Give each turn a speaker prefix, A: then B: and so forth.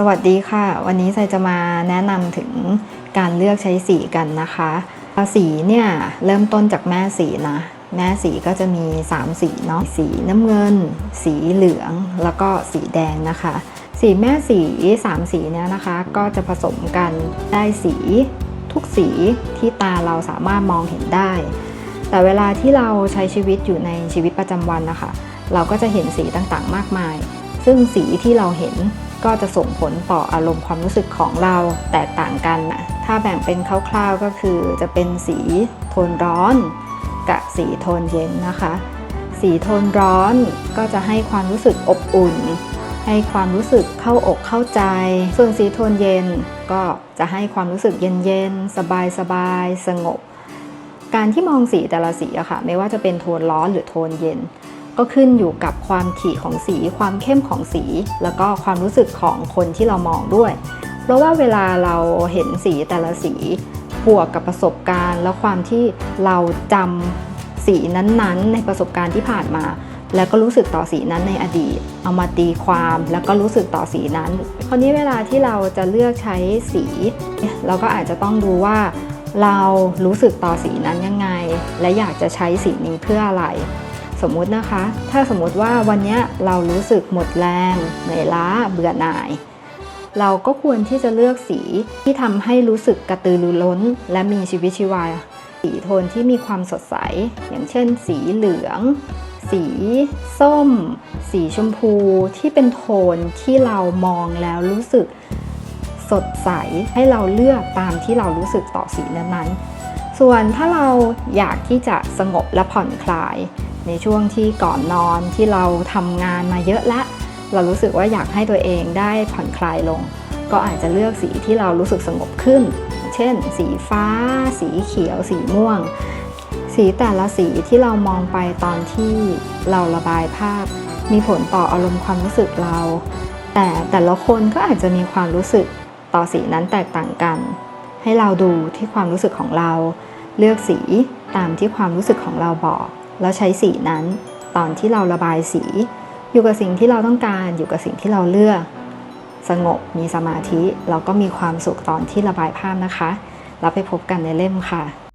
A: สวัสดีค่ะ วันนี้ไซจะมาแนะนำถึงการเลือกใช้สีกันนะคะสีเนี่ยเริ่มต้นจากแม่สีนะ แม่สีก็จะมี 3 สีเนาะสีน้ำเงิน สีเหลืองแล้วก็สีแดงนะคะ สีแม่สี3สีเนี่ยนะคะก็จะผสมกันได้สีทุกสีที่ตาเราสามารถมองเห็นได้ แต่เวลาที่เราใช้ชีวิตอยู่ในชีวิตประจำวันนะคะ เราก็จะเห็นสีต่างๆ มากมาย ซึ่งสีที่เราเห็นก็จะส่งผลต่ออารมณ์ความรู้สึกของเราแตกต่างกันนะถ้าแบ่งเป็นคร่าวๆก็คือจะเป็นสีโทนร้อนกับสีโทนเย็นนะคะ สีโทนร้อนก็จะให้ความรู้สึกอบอุ่น ให้ความรู้สึกเข้าอกเข้าใจ ส่วนสีโทนเย็นก็จะให้ความรู้สึกเย็นๆ สบายๆ สงบ การที่มองสีแต่ละสีอะค่ะ ไม่ว่าจะเป็นโทนร้อนหรือโทนเย็น ก็ขึ้นอยู่กับความถี่ของสี ความเข้มของสี แล้วก็ความรู้สึกของคนที่เรามองด้วย เพราะว่าเวลาเราเห็นสีแต่ละสีบวกกับประสบการณ์ แล้วความที่เราจำสีนั้นๆ ในประสบการณ์ที่ผ่านมา แล้วก็รู้สึกต่อสีนั้นในอดีต เอามาตีความแล้วก็รู้สึกต่อสีนั้น คราวนี้เวลาที่เราจะเลือกใช้สีเนี่ยเราก็อาจจะต้องดูว่าเรารู้สึกต่อสีนั้นยังไง และอยากจะใช้สีนี้เพื่ออะไร สมมุตินะคะ ถ้าสมมุติว่าวันนี้เรารู้สึกหมดแรงเหนื่อยล้าเบื่อหน่าย เราก็ควรที่จะเลือกสีที่ทำให้รู้สึกกระตือรือร้น และมีชีวิตชีวา สีโทนที่มีความสดใส อย่างเช่น สีเหลือง สีส้ม สีชมพูที่เป็นโทนที่เรามองแล้วรู้สึกสดใสให้เราเลือกตามที่เรารู้สึกต่อสีนั้นๆ ส่วนถ้าเราอยากที่จะสงบและผ่อนคลาย ในช่วงที่ก่อนนอนที่เราทำงานมาเยอะละ เรารู้สึกว่าอยากให้ตัวเองได้ผ่อนคลายลง ก็อาจจะเลือกสีที่เรารู้สึกสงบขึ้น เช่น สีฟ้า สีเขียว สีม่วง สีแต่ละสีที่เรามองไปตอนที่เราระบายภาพ มีผลต่ออารมณ์ความรู้สึกเรา แต่แต่ละคนก็อาจจะมีความรู้สึกต่อสีนั้นแตกต่างกัน ให้เราดูที่ความรู้สึกของเรา เลือกสีตามที่ความรู้สึกของเราบอก แล้วใช้สีนั้น ตอนที่เราระบายสี อยู่กับสิ่งที่เราต้องการอยู่กับสิ่งที่เราเลือก สงบมีสมาธิแล้วก็มีความสุขตอนที่ระบายภาพนะคะ แล้วไปพบกันในเล่มค่ะ